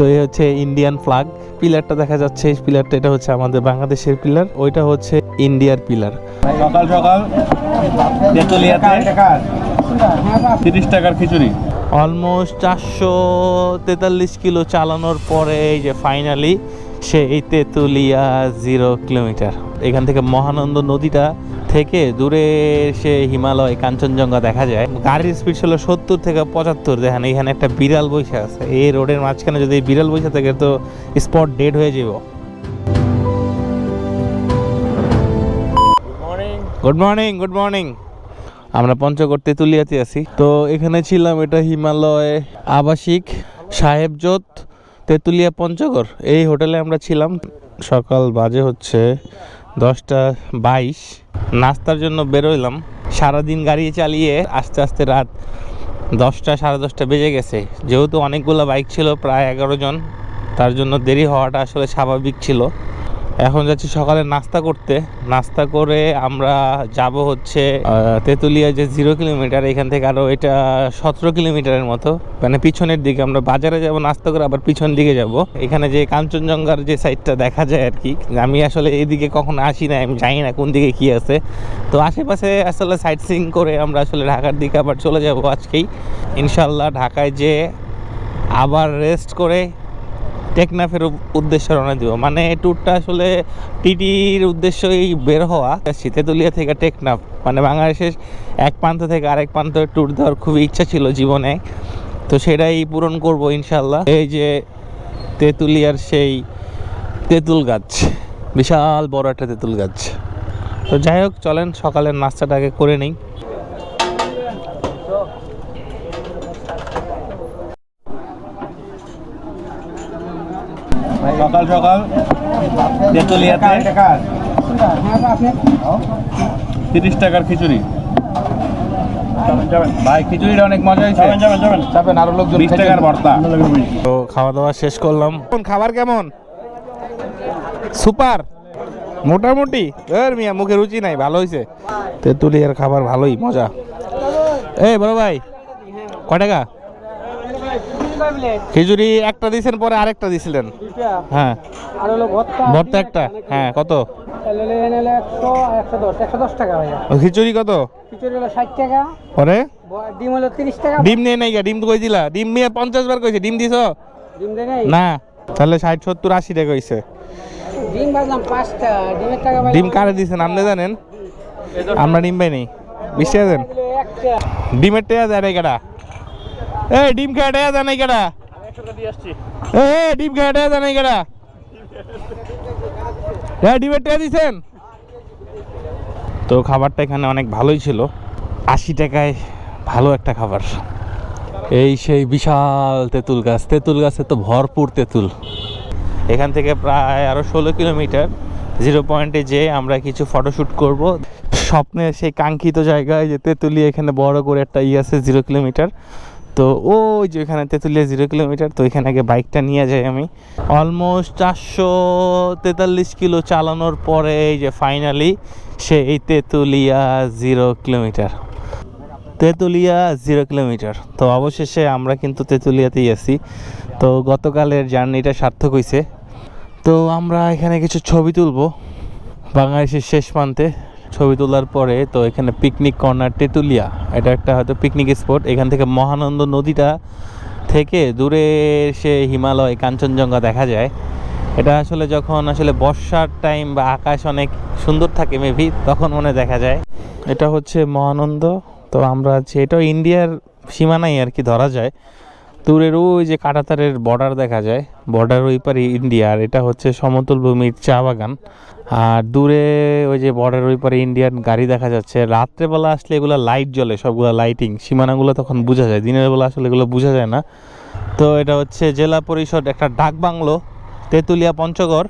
তো এই হচ্ছে ইন্ডিয়ান ফ্ল্যাগ পিলারটা দেখা যাচ্ছে এই পিলারটা এটা হচ্ছে আমাদের বাংলাদেশের পিলার ওইটা হচ্ছে ইন্ডিয়ার পিলার সকাল সকাল তিরিশ টাকার খিচুড়ি। অলমোস্ট চারশো তেতাল্লিশ কিলো চালানোর পরে এই যে ফাইনালি সে এই তেঁতুলিয়া জিরো কিলোমিটার এখান থেকে মহানন্দ নদীটা থেকে দূরে সে হিমালয় কাঞ্চনজঙ্ঘা দেখা যায়। গাড়ির স্পিড ছিল সত্তর থেকে পঁচাত্তর। দেখেন এখানে একটা বিড়াল বৈশা আছে। এই রোডের মাঝখানে যদি এই বিড়াল বৈশা থাকে তো স্পট ডেড হয়ে যাব গুড মর্নিং গুড মর্নিং আমরা পঞ্চগড় তেঁতুলিয়াতে আছি। তো এখানে ছিলাম এটা হিমালয় আবাসিক সাহেবজোত তেঁতুলিয়া পঞ্চগড়। এই হোটেলে আমরা ছিলাম। সকাল বাজে হচ্ছে দশটা বাইশ। নাস্তার জন্য বেরোইলাম সারাদিন গাড়ি চালিয়ে আস্তে আস্তে রাত দশটা, সাড়ে দশটা বেজে গেছে। যেহেতু অনেকগুলো বাইক ছিল, প্রায় এগারো জন, তার জন্য দেরি হওয়াটা আসলে স্বাভাবিক ছিল। এখন যাচ্ছি সকালে নাস্তা করতে। নাস্তা করে আমরা যাব হচ্ছে তেঁতুলিয়া যে জিরো কিলোমিটার এখান থেকে আরও এটা সতেরো কিলোমিটারের মতো। মানে পিছনের দিকে আমরা বাজারে যাব, নাস্তা করে আবার পিছন দিকে যাব। এখানে যে কাঞ্চনজঙ্ঘার যে সাইডটা দেখা যায় আর কি আমি আসলে এইদিকে কখনো আসি না আমি জানি না কোন দিকে কি আছে। তো আশেপাশে আসলে সাইট সিং করে আমরা আসলে ঢাকার দিকে আবার চলে যাব আজকেই। ইনশাল্লাহ ঢাকায় যে আবার রেস্ট করে টেকনাফের উদ্দেশ্যে রওনা দিব। মানে এই ট্যুরটা আসলে টিটির উদ্দেশ্যই বের হওয়া। শীতেতুলিয়া থেকে টেকনাফ মানে বাংলাদেশের এক প্রান্ত থেকে আরেক প্রান্ত ট্যুর দেওয়ার খুবই ইচ্ছা ছিল জীবনে। তো সেটাই পূরণ করব ইনশাল্লাহ এই যে তেঁতুলিয়ার সেই তেঁতুল গাছ, বিশাল বড় একটা তেঁতুল গাছ। তো যাই হোক, চলেন, সকালের নাস্তাটাকে করে নিই। সকাল সকাল। তেতুলিয়াতে। তিরিশ টাকার খিচুড়ি। ভাই খিচুড়িটা অনেক মজা হয়েছে। যাবেন আরও লোক বিশ টাকার ভর্তা। তো খাওয়া দাওয়া শেষ করলাম। খাবার কেমন? সুপার। মোটামুটি। এর মিয়া মুখে রুচি নাই ভালো হয়েছে তেঁতুলিয়ার খাবার ভালোই মজা। এই বড় ভাই ক টাকা? খিচুড়ি একটা দিয়েছেন পরে আরেকটা দিয়েছিলেন। হ্যাঁ। আর হলো ভর্তা ভর্তা একটা? হ্যাঁ কত? টাকা খিচুড়ি কত? খিচুড়ি হলো ষাট টাকা। পরে? ডিম হলো তিরিশ টাকা। ডিম নিয়ে নাই গা, ডিম তো কই দিলা? ডিম নিয়ে পঞ্চাশ বার কইছে ডিম দিছ? ডিম দেয় না। তাহলে ষাট সত্তর আশি টাকা হইছে ডিম পাঁচটা। ডিমের টাকা ডিম কারে দিয়েছেন আপনি জানেন? আমরা ডিম পাই নেই বিশ টাকা দেন একটা। ডিমের টেয়া দেয় এই ডিম খেয়ে টেয়া দেয় নাই কেডা? এ এ, ডিম খেয়ে টেয়া নাই কেডা? হ্যাঁ ডিমের দিছেন? তো খাবারটা এখানে অনেক ভালোই ছিল। আশি টাকায় ভালো একটা খাবার। এই সেই বিশাল তেঁতুল গাছ। তেঁতুল গাছে তো ভরপুর তেঁতুল। এখান থেকে প্রায় আরও ষোলো কিলোমিটার। জিরো পয়েন্টে যেয়ে আমরা কিছু ফটোশ্যুট করব। স্বপ্নের সেই কাঙ্ক্ষিত জায়গায় যে তেঁতুলিয়া এখানে বড় করে একটা ই আছে জিরো কিলোমিটার। তো ওই যে এখানে তেঁতুলিয়া জিরো কিলোমিটার তো ওইখানে আগে বাইকটা নিয়ে যাই আমি। অলমোস্ট চারশো তেতাল্লিশ কিলো চালানোর পরে এই যে ফাইনালি সে এই Tetulia zero kilometre Tetulia zero kilometre তো অবশেষে আমরা কিন্তু তেঁতুলিয়াতেই আছি। তো গতকালের জার্নিটা সার্থক হয়েছে তো আমরা এখানে কিছু ছবি তুলবো। বাংলাদেশের শেষ প্রান্তে ছবি তোলার পরে তো এখানে পিকনিক কর্নার তেঁতুলিয়া, এটা একটা হয়তো পিকনিক স্পট এখান থেকে মহানন্দ নদীটা থেকে দূরে সে হিমালয় কাঞ্চনজঙ্ঘা দেখা যায়। এটা আসলে যখন আসলে বর্ষার টাইম বা আকাশ অনেক সুন্দর থাকে মেবি তখন মনে দেখা যায়। এটা হচ্ছে মহানন্দ, তো আমরা আছি, এটাও ইন্ডিয়ার সীমানাই আর কি ধরা যায়। দূরের ওই যে কাটাতারের বর্ডার দেখা যায় বর্ডার ওই পারে ইন্ডিয়া আর এটা হচ্ছে সমতল ভূমির চা বাগান। আর দূরে ওই যে বর্ডার ওই পারে ইন্ডিয়ান গাড়ি দেখা যাচ্ছে। রাত্রেবেলা আসলে এগুলো লাইট জ্বলে, সবগুলো লাইটিং সীমানাগুলো তখন বোঝা যায়, দিনের বেলা আসলে এগুলো বোঝা যায় না। তো এটা হচ্ছে জেলা পরিষদ, একটা ডাক বাংলো, তেঁতুলিয়া পঞ্চগড়।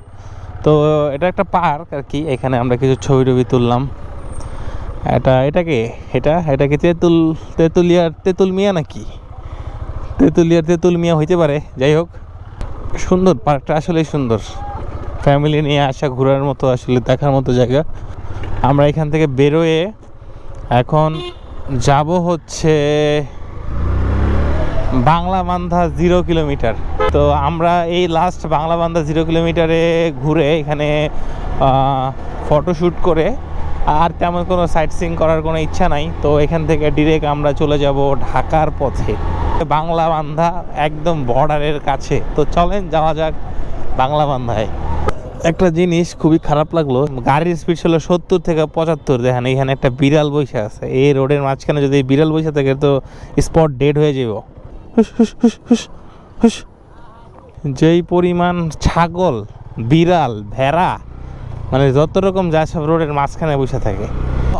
তো এটা একটা পার্ক আর কি, এখানে আমরা কিছু ছবি টবি তুললাম। এটা এটা কে? এটা এটা কি তেঁতুল, তেঁতুলিয়ার তেঁতুল মিয়া নাকি? তেঁতুলিয়ার তেঁতুল মিয়া হইতে পারে, যাই হোক। সুন্দর, পার্কটা আসলেই সুন্দর। ফ্যামিলি নিয়ে আসা, ঘোরার মতো আসলে দেখার মতো জায়গা। আমরা এখান থেকে বেরোয়ে এখন যাব হচ্ছে বাংলা বান্ধা জিরো কিলোমিটার। তো আমরা এই লাস্ট বাংলা বান্ধা জিরো কিলোমিটারে ঘুরে এখানে ফটোশ্যুট করে, আর তেমন কোনো সাইট সিং করার কোনো ইচ্ছা নাই। তো এখান থেকে ডিরেক্ট আমরা চলে যাব ঢাকার পথে। বাংলা বান্ধা একদম বর্ডারের কাছে। তো চলেন, যাওয়া যাক বাংলা বান্ধায়। একটা জিনিস খুবই খারাপ লাগল, গাড়ির স্পিড ছিল সত্তর থেকে পঁচাত্তর। দেখেন এখানে একটা বিড়াল বসে আছে। এই রোডের মাঝখানে যদি বিড়াল বসে থাকে, তো স্পট ডেড হয়ে যাব যেই পরিমাণ ছাগল, বিড়াল, ভেড়া মানে যত রকম যা সব রোডের মাঝখানে বসে থাকে।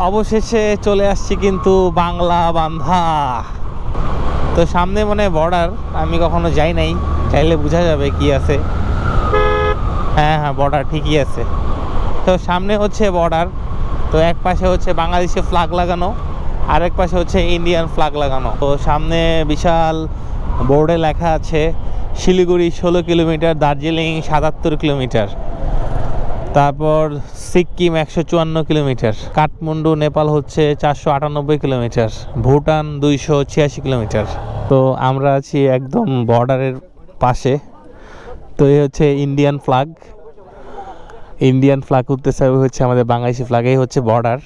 অবশেষে চলে আসছি কিন্তু বাংলা বান্ধা। তো সামনে মনে বর্ডার আমি কখনো যাই নাই, চাইলে বোঝা যাবে কি আছে। হ্যাঁ হ্যাঁ বর্ডার ঠিকই আছে। তো সামনে হচ্ছে বর্ডার তো এক পাশে হচ্ছে বাংলাদেশে ফ্ল্যাগ লাগানো আর এক পাশে হচ্ছে ইন্ডিয়ান ফ্ল্যাগ লাগানো। তো সামনে বিশাল বোর্ডে লেখা আছে, শিলিগুড়ি ষোলো কিলোমিটার, দার্জিলিং সাতাত্তর কিলোমিটার। তারপর সিকিম একশো চুয়ান্ন কিলোমিটার, কাঠমান্ডু, নেপাল হচ্ছে চারশো আটানব্বই কিলোমিটার, ভুটান দুইশো ছিয়াশি কিলোমিটার। তো আমরা আছি একদম বর্ডারের পাশে। তো এই হচ্ছে ইন্ডিয়ান ফ্ল্যাগ। ইন্ডিয়ান ফ্ল্যাগ উঠতেছে হচ্ছে আমাদের বাংলাদেশি ফ্ল্যাগ, এই হচ্ছে বর্ডার,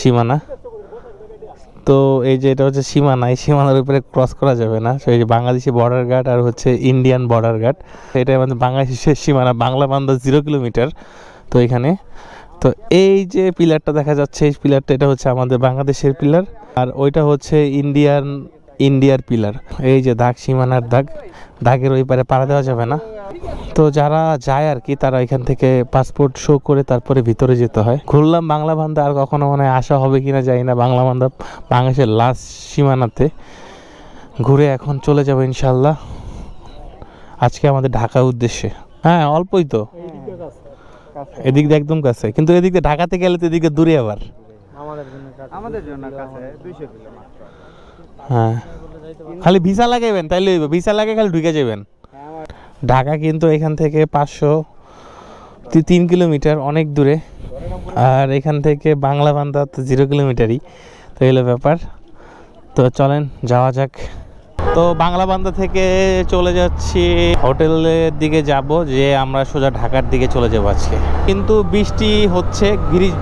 সীমানা। তো এই যে এটা হচ্ছে সীমানা, এই সীমানার উপরে ক্রস করা যাবে না। সেই যে বাংলাদেশি বর্ডার গার্ড আর হচ্ছে ইন্ডিয়ান বর্ডার গার্ড এটা আমাদের বাংলাদেশের সীমানা, বাংলা বান্ধব জিরো কিলোমিটার তো এখানে। তো এই যে পিলারটা দেখা যাচ্ছে, এই পিলারটা এটা হচ্ছে আমাদের বাংলাদেশের পিলার। আর ওইটা হচ্ছে ইন্ডিয়ান, ইন্ডিয়ার পিলার। এই যে দাগ, সীমানার দাগ, দাগের ওই পারে পাড়া দেওয়া যাবে না। তো যারা যায় আর কি, তারা এখান থেকে পাসপোর্ট শো করে তারপরে ভিতরে যেতে হয়। ঘুরলাম বাংলা বান্ধা আর কখনো মানে আসা হবে কিনা জানি না। বাংলা বান্ধা বাংলাদেশের লাস্ট সীমানাতে। ঘুরে এখন চলে যাব ইনশাল্লাহ। আজকে আমাদের ঢাকা উদ্দেশ্যে। হ্যাঁ অল্পই তো। এদিক দিয়ে একদম কাছে। কিন্তু এদিক দিয়ে ঢাকাতে গেলে তো এদিকে দূরে আবার। আমাদের জন্য কাছে। দুইশো কিলো মাত্র। হ্যাঁ। খালি ভিসা লাগাইবেন তাইলে হইব। ভিসা লাগে খালি ঢুকে যাবেন ঢাকা কিন্তু এখান থেকে পাঁচশো তিন কিলোমিটার অনেক দূরে। আর এখান থেকে বাংলা বান্ধা তো জিরো কিলোমিটারই। তো এলো ব্যাপার। তো চলেন যাওয়া যাক। তো বাংলা বান্ধা থেকে চলে যাচ্ছি হোটেলের দিকে যাব, যে আমরা সোজা ঢাকার দিকে চলে যাব আজকে। কিন্তু বৃষ্টি হচ্ছে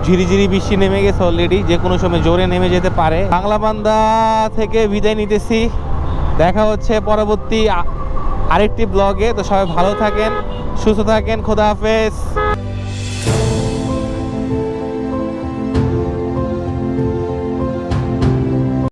ঝিরিঝিরি বৃষ্টি নেমে গেছে অলরেডি যে কোনো সময় জোরে নেমে যেতে পারে। বাংলা বান্ধা থেকে বিদায় নিতেছি। দেখা হচ্ছে পরবর্তী আরেকটি ব্লগে তো সবাই ভালো থাকেন, সুস্থ থাকেন, খোদা হাফেজ।